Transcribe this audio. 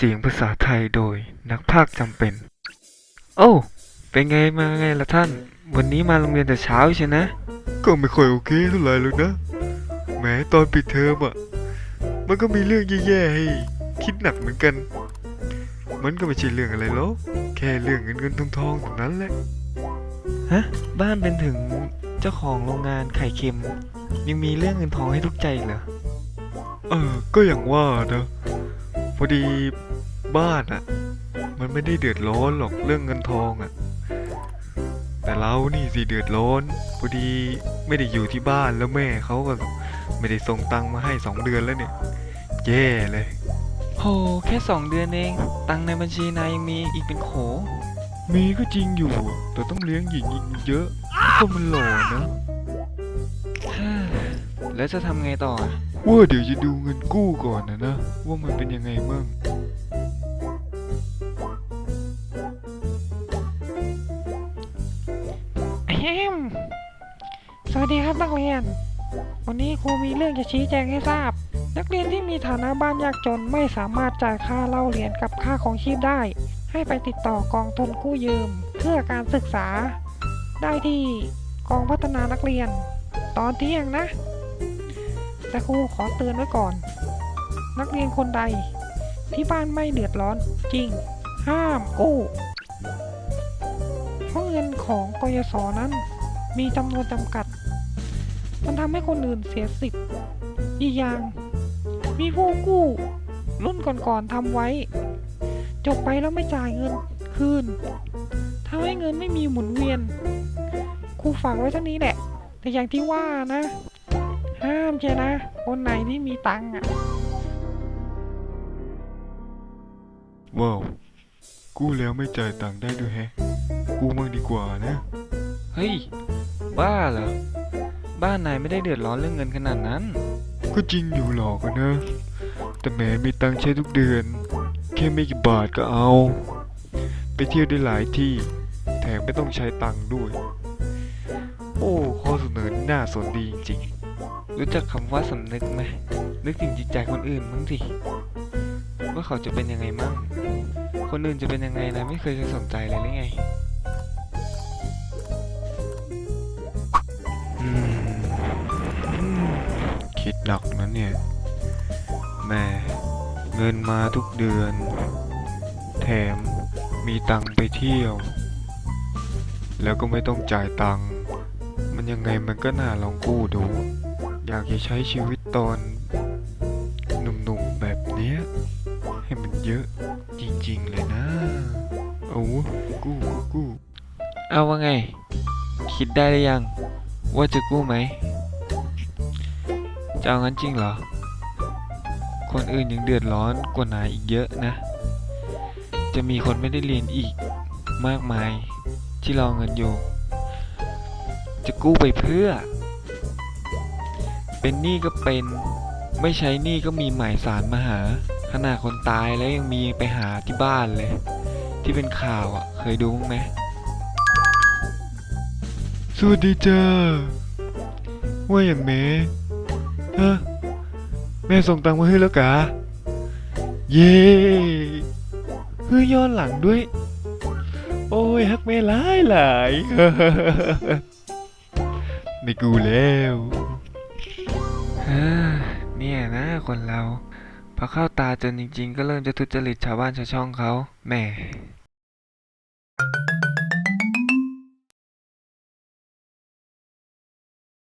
เสียงภาษาไทยโดยนักพากย์จำเป็น โอ้ เป็นไงมาไงล่ะท่าน วันนี้มาโรงเรียนแต่เช้าใช่นะ ก็ไม่ค่อยโอเคเท่าไหร่หรอกนะแหมตอนปิดเทอมอะ มันก็มีเรื่องแย่ๆให้คิดหนักเหมือนกัน มันก็ไม่ใช่เรื่องอะไรหรอก แค่เรื่องเงินเงินทองทองๆเท่านั้นแหละ ฮะ บ้านเป็นถึงเจ้าของโรงงานไข่เค็ม ยังมีเรื่องเงินทองให้ทุกข์ใจอีกเหรอ เออ ก็อย่างว่านะ พอดีบ้านอะมันไม่ได้เดือดร้อนหรอกเรื่องเงินทองอะแต่เรานี่สิเดือดร้อน พอดีไม่ได้อยู่ที่บ้านแล้วแม่เขาก็ไม่ได้ส่งตังค์มาให้สองเดือนแล้วเนี่ยแย่เลยโหแค่สองเดือนเอง ตังค์ในบัญชีนายยังมีอีกเป็นโข มีก็จริงอยู่ แต่ต้องเลี้ยงหญิงอีกเยอะก็มันหล่อนะแล้วจะทำไงต่ออะ ว่าเดี๋ยวจะดูเงินกู้ก่อนนะนะ ว่ามันเป็นยังไงมั่งแอมสวัสดีครับนักเรียน วันนี้ครูมีเรื่องจะชี้แจงให้ทราบ นักเรียนที่มีฐานะบ้านยากจนไม่สามารถจ่ายค่าเล่าเรียนกับค่าของชีพได้ ให้ไปติดต่อกองทุนกู้ยืม เพื่อการศึกษา ได้ที่กองพัฒนานักเรียน ตอนเที่ยงนะ แต่ครูขอเตือนไว้ก่อน นักเรียนคนใด ที่บ้านไม่เดือดร้อนจริง ห้ามกู้เพราะเงินของกยศนั้น มีจำนวนจำกัด มันทำให้คนอื่นเสียสิทธิ์อีกอย่าง มีผู้กู้ รุ่นก่อนๆทำไว้ จบไปแล้วไม่จ่ายเงินคืนทำให้เงินไม่มีหมุนเวียนครูฝากไว้เท่านี้แหละ แต่อย่างที่ว่านะ ห้ามใช่นะ คนไหนที่มีตังค์อะ ว้าว กู้แล้วไม่จ่ายตังค์ได้ด้วยแฮะ กู้มั่งดีกว่านะ เฮ้ย บ้าเหรอ บ้านนายไม่ได้เดือดร้อนเรื่องเงินขนาดนั้น ก็จริงอยู่หรอกนะ แต่แหมมีตังค์ใช้ทุกเดือน แค่ไม่กี่บาทก็เอา ไปเที่ยวได้หลายที่ แถมไม่ต้องใช้ตังค์ด้วย โอ้ ข้อเสนอนี่น่าสนดีจริงๆ รู้จักคำว่าสำนึกไหมนึกถึงจิตใจคนอื่นมั้งสิว่าเขาจะเป็นยังไงมั่ง คนอื่นจะเป็นยังไงนะไม่เคยจะสนใจเลยหรือไงคิดหนักนะเนี่ยแม่เงินมาทุกเดือน แถมมีตังค์ไปเที่ยว แล้วก็ไม่ต้องจ่ายตังค์มันยังไงมันก็น่าลองกู้ดู อยากจะใช้ชีวิตตอนหนุ่มๆแบบเนี้ย ให้มันเยอะจริงๆเลยนะเอาวะกู้กู้กู้เอาว่าไง คิดได้หรือยัง ว่าจะกู้ไหมจะเอางั้นจริงเหรอ คนอื่นยังเดือดร้อนกว่านายอีกเยอะนะ จะมีคนไม่ได้เรียนอีกมากมายที่รอเงินอยู่ จะกู้ไปเพื่อ เป็นหนี้ก็เป็น ไม่ใช้หนี้ก็มีหมายสารมาหา ขนาดคนตายแล้วยังมีไปหาที่บ้านเลย ที่เป็นข่าวอะ เคยดูบ้งไหมสวัสดีจ้าว่าอย่างแม่ฮะแม่ส่งตังค์มาให้แล้วกะเย้เฮ้ยย้อนหลังด้วย โอ้ยฮักแม่หลายหลาย ไม่กูแล้ว เนี่ยนะคนเรา พอเข้าตาจนจริง ๆ ก็เริ่มจะทุจริตชาวบ้านชาวช่องเขาแหม